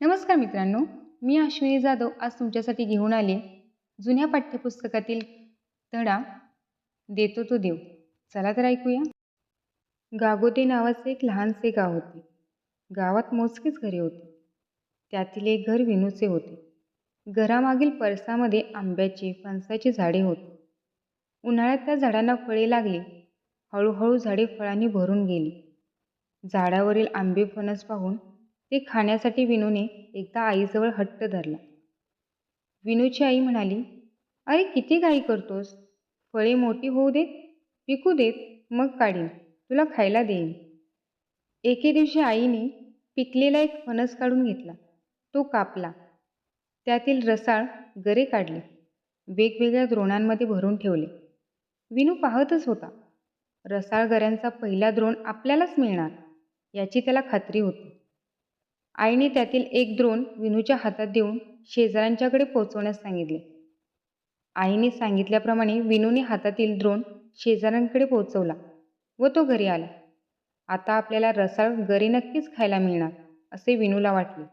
नमस्कार मित्रांनो मी अश्विनी जाधव आज तुमच्यासाठी घेऊन आले जुन्या पाठ्यपुस्तकातील धडा देतो तो देव. चला तर ऐकूया. गागोटे नावाचे एक लहानसे गाव होते. गावात मोजकीच घरे होती. त्यातील एक घर विनूचे होते. घरामागील परसामध्ये आंब्याची फणसाची झाडे होती. उन्हाळ्यात त्या झाडांना फळे लागली. हळूहळू झाडे फळांनी भरून गेली. झाडावरील आंबे फणस पाहून ते खाण्यासाठी विनूने एकदा आईजवळ हट्ट धरला. विनूची आई म्हणाली अरे किती घाई करतोस? फळे मोठी होऊ देत पिकू देत मग काढीन. तुला खायला देईन. एके दिवशी आईने पिकलेला एक फणस काढून घेतला. तो कापला. त्यातील रसाळ गरे काढले. वेगवेगळ्या द्रोणांमध्ये भरून ठेवले. विनू पाहतच होता. रसाळ गऱ्यांचा पहिला द्रोण आपल्यालाच मिळणार याची त्याला खात्री होती. आईने त्यातील एक द्रोण विनूच्या हातात देऊन शेजाऱ्यांच्याकडे पोचवण्यास सांगितले. आईने सांगितल्याप्रमाणे विनूने हातातील द्रोण शेजाऱ्यांकडे पोचवला व तो घरी आला. आता आपल्याला रसाळ गरे नक्कीच खायला मिळणार असे विनूला वाटले.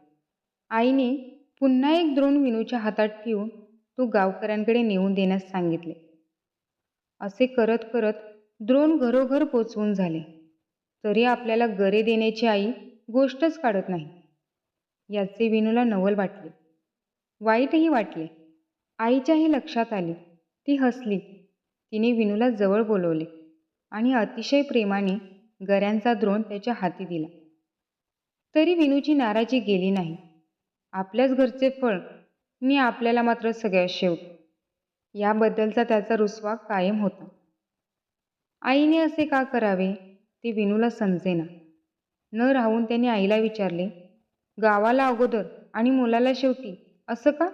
आईने पुन्हा एक द्रोण विनूच्या हातात ठेवून तो गावकऱ्यांकडे नेऊन देण्यास सांगितले. असे करत करत द्रोण घरोघर पोचवून झाले. तरी आपल्याला गरे देण्याची आई गोष्टच काढत नाही. याचे विनूला नवल वाटले. वाईटही वाटले. आईच्याही लक्षात आले. ती हसली. तिने विनूला जवळ बोलवले आणि अतिशय प्रेमाने गऱ्यांचा द्रोण त्याच्या हाती दिला. तरी विनूची नाराजी गेली नाही. आपल्याच घरचे फळ मी आपल्याला मात्र सगळ्यात शेवट. याबद्दलचा त्याचा रुसवा कायम होता. आईने असे का करावे? ते विनूला समजेना. न राहून त्याने आईला विचारले गावाला अगोदर आणि मुलाला शेवटी असं का?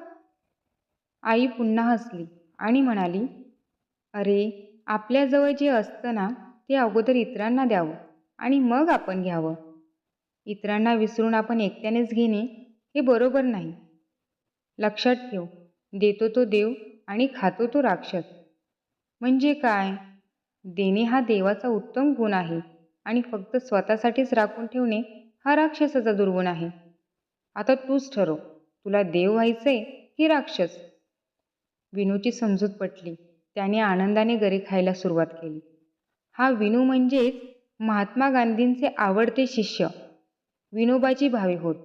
आई पुन्हा हसली आणि म्हणाली अरे आपल्याजवळ जे असतं ना ते अगोदर इतरांना द्यावं आणि मग आपण घ्यावं. इतरांना विसरून आपण एकट्यानेच घेणे हे बरोबर नाही. लक्षात ठेव देतो तो देव आणि खातो तो राक्षस. म्हणजे काय? देणे हा देवाचा उत्तम गुण आहे आणि फक्त स्वतःसाठीच राखून ठेवणे हा राक्षसाचा दुर्गुण आहे. आता तूच ठरव. तुला देव व्हायचंय की राक्षस? विनूची समजूत पटली. त्याने आनंदाने गरे खायला सुरुवात केली. हा विनू म्हणजेच महात्मा गांधींचे आवडते शिष्य. विनोबाची भावे होत.